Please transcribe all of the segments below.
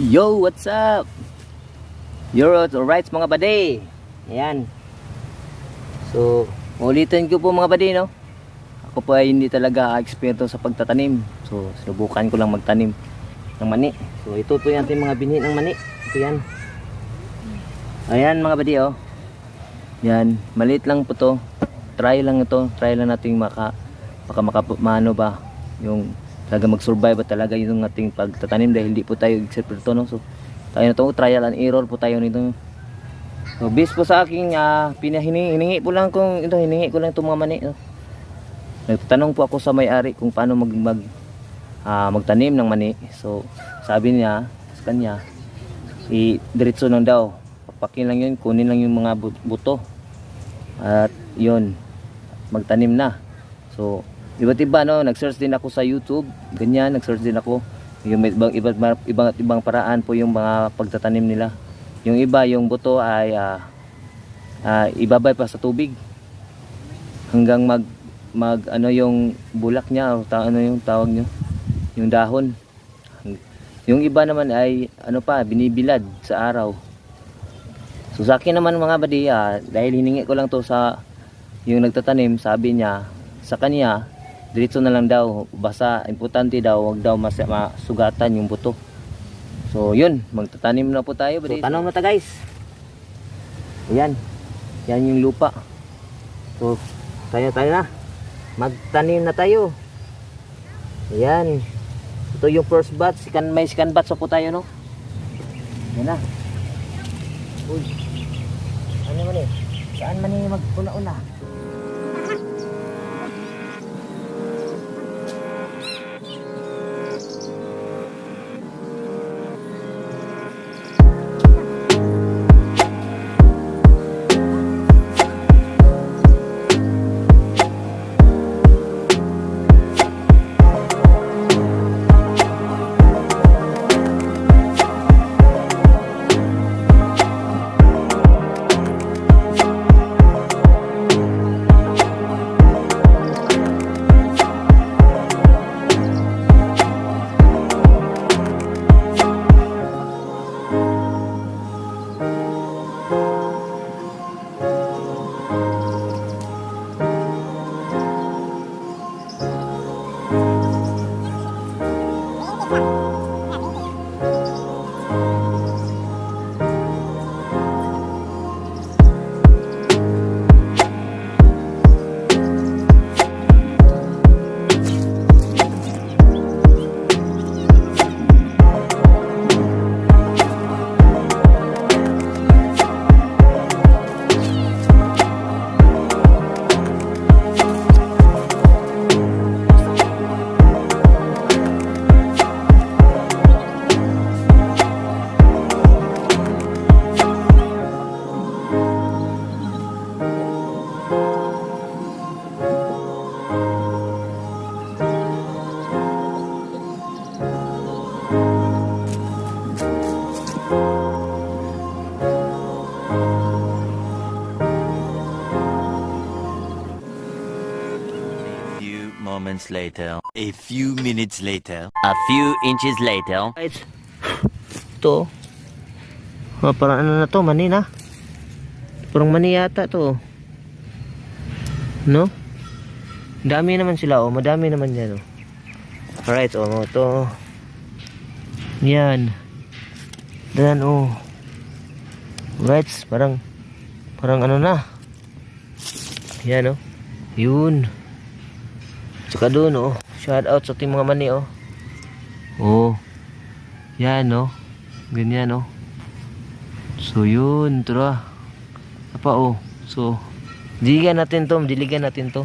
Yo, what's up? Euro alright mga bade. Ayan. So, ulitin ko po mga bade, no? Ako po ay hindi talaga eksperto sa pagtatanim. So, sinubukan ko lang magtanim ng mani. So, ito po yung ating mga binhi ng mani. Ito yan. Ayan mga bade, oh. Yan, maliit lang po to. Try lang ito. Try lang nating maka, baka maka, maano ba, yung talaga mag-survive talaga yung ating pagtatanim dahil hindi po tayo eksperto no? So tayo na to trial and error po tayo nito. So based po sa aking uh, pinahiningi hiningi po lang kung ito hiningi ko lang itong mga mani no? nagtanong po ako sa may-ari kung paano mag, mag ah, magtanim ng mani. So sabi niya sa kanya i diretso lang daw. Papakin lang yun kunin lang yung mga bu- buto. At yun magtanim na. So iba't iba no? Nag-search din ako sa YouTube. Ganyan nag-search din ako. Yung ibang ibang, ibang, ibang paraan po yung mga pagtatanim nila. Yung iba yung buto ay ah, ah, ibabay pa sa tubig. Hanggang mag mag ano yung bulak niya o ta, ano yung tawag niyo? Yung dahon. Yung iba naman ay ano pa binibilad sa araw. So sa akin naman mga badi ah, dahil hiningi ko lang to sa yung nagtatanim sabi niya sa kanya diretso na lang daw. Basta importante daw wag daw mas masugatan yung buto. So yun. Magtatanim na po tayo so, tanong na ta guys. Ayan. Yan yung lupa. So tayo tayo na. Magtanim na tayo. Ayan. Ito yung first batch. Sikan, may second batch po tayo no? Yan na. Uy. Ano man eh. Saan man eh magpuna-una moments later. A few minutes later. A few inches later. Ito. Oh, parang ano na to, mani na. Parang mani yata to. No? Dami naman sila, oh. Madami naman yan, oh. Alright, oh, to. Yan. Dan, oh. Right, parang, parang ano na. Yan, oh. Yun. Tsaka doon, oh. Shout out sa ating mga mani, oh. Oh. Yan, oh. Ganyan, oh. So, yun. Tara. Apa, oh. So, diligan natin to. Diligan natin to.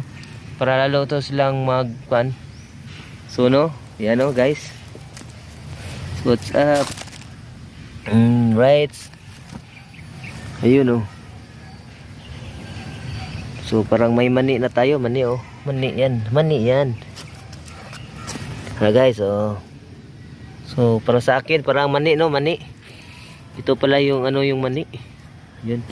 Para lalo to silang magpan. So, no. Yan, oh, guys. So, what's up? Mm, right. Ayun, oh. So, parang may mani na tayo. Mani, oh. Mani yan. Mani yan. Ha, guys, oh. So, para sa akin, parang mani, no? Mani. Ito pala yung, ano, yung mani. Yun.